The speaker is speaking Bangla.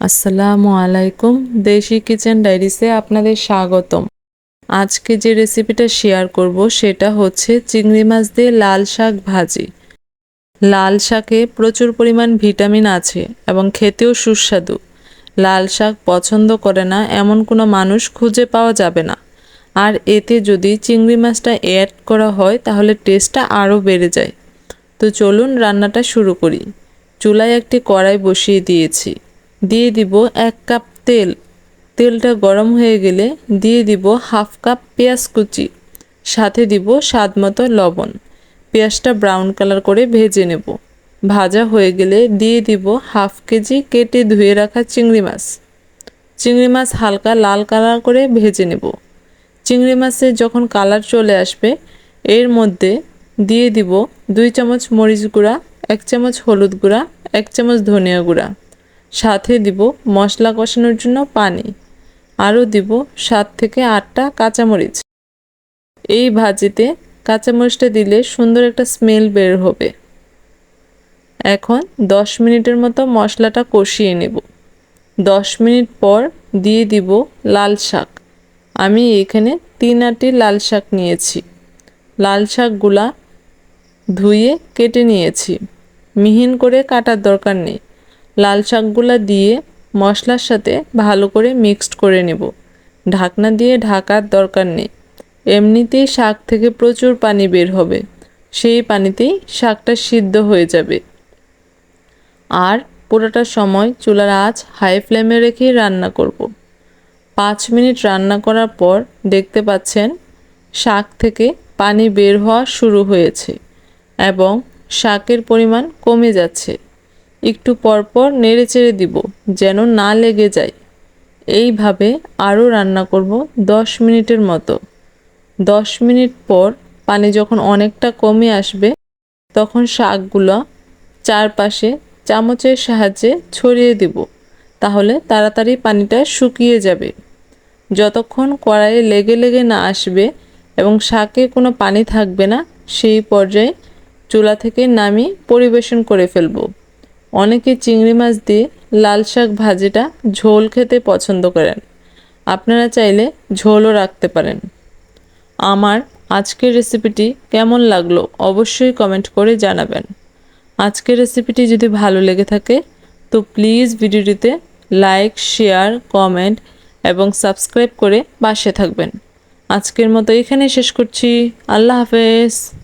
আসসালামু আলাইকুম, দেশি কিচেন ডায়েরিসে আপনাদের স্বাগতম। আজকে যে রেসিপিটা শেয়ার করব সেটা হচ্ছে চিংড়ি মাছ দিয়ে লাল শাক ভাজি। লাল শাকে প্রচুর পরিমাণ ভিটামিন আছে এবং খেতেও সুস্বাদু। লাল শাক পছন্দ করে না এমন কোনো মানুষ খুঁজে পাওয়া যাবে না। আর এতে যদি চিংড়ি মাছটা অ্যাড করা হয় তাহলে টেস্টটা আরও বেড়ে যায়। তো চলুন রান্নাটা শুরু করি। চুলায় একটি কড়াই বসিয়ে দিয়েছি। দিয়ে দিব এক কাপ তেল। তেলটা গরম হয়ে গেলে দিয়ে দিব হাফ কাপ পেঁয়াজ কুচি। সাথে দিব স্বাদ মতো লবণ। পেঁয়াজটা ব্রাউন কালার করে ভেজে নেব। ভাজা হয়ে গেলে দিয়ে দিব হাফ কেজি কেটে ধুয়ে রাখা চিংড়ি মাছ। চিংড়ি মাছ হালকা লাল কালার করে ভেজে নেব। চিংড়ি মাছের যখন কালার চলে আসবে, এর মধ্যে দিয়ে দিব দুই চামচ মরিচ গুঁড়া, এক চামচ হলুদ গুঁড়া, এক চামচ ধনিয়া গুঁড়া। সাথে দিব মশলা কষানোর জন্য পানি। আরও দিব সাত থেকে আটটা কাঁচামরিচ। এই ভাজিতে কাঁচামরিচটা দিলে সুন্দর একটা স্মেল বের হবে। এখন দশ মিনিটের মতো মশলাটা কষিয়ে নেব। দশ মিনিট পর দিয়ে দিব লাল শাক। আমি এখানে তিন আটি লাল শাক নিয়েছি। লাল শাকগুলা ধুয়ে কেটে নিয়েছি। মিহিন করে কাটার দরকার নেই। লাল শাকগুলো দিয়ে মশলার সাথে ভালো করে মিক্সড করে নেব। ঢাকনা দিয়ে ঢাকার দরকার নেই। এমনিতেই শাক থেকে প্রচুর পানি বের হবে। সেই পানিতেই শাকটা সিদ্ধ হয়ে যাবে। আর পুরোটা সময় চুলার আঁচ হাই ফ্লেমে রেখেই রান্না করব। পাঁচ মিনিট রান্না করার পর দেখতে পাচ্ছেন, শাক থেকে পানি বের হওয়া শুরু হয়েছে এবং শাকের পরিমাণ কমে যাচ্ছে। একটু পরপর নেড়ে চেড়ে দিব, যেন না লেগে যায়। এইভাবে আরও রান্না করব দশ মিনিটের মতো। দশ মিনিট পর পানি যখন অনেকটা কমে আসবে, তখন শাকগুলো চারপাশে চামচের সাহায্যে ছড়িয়ে দিব, তাহলে তাড়াতাড়ি পানিটা শুকিয়ে যাবে। যতক্ষণ কড়াইয়ে লেগে লেগে না আসবে এবং শাকে কোনো পানি থাকবে না, সেই পর্যায়ে চুলা থেকে নামিয়ে পরিবেশন করে ফেলব। অনেকে চিংড়ি মাছ দিয়ে লাল শাক ভাজিটা ঝোল খেতে পছন্দ করেন। আপনারা চাইলে ঝোলও রাখতে পারেন। আমার আজকের রেসিপিটি কেমন লাগল অবশ্যই কমেন্ট করে জানাবেন। আজকের রেসিপিটি যদি ভালো লেগে থাকে, তো প্লিজ ভিডিওটিতে লাইক, শেয়ার, কমেন্ট এবং সাবস্ক্রাইব করে পাশে থাকবেন। আজকের মতো এখানে শেষ করছি। আল্লাহ হাফেজ।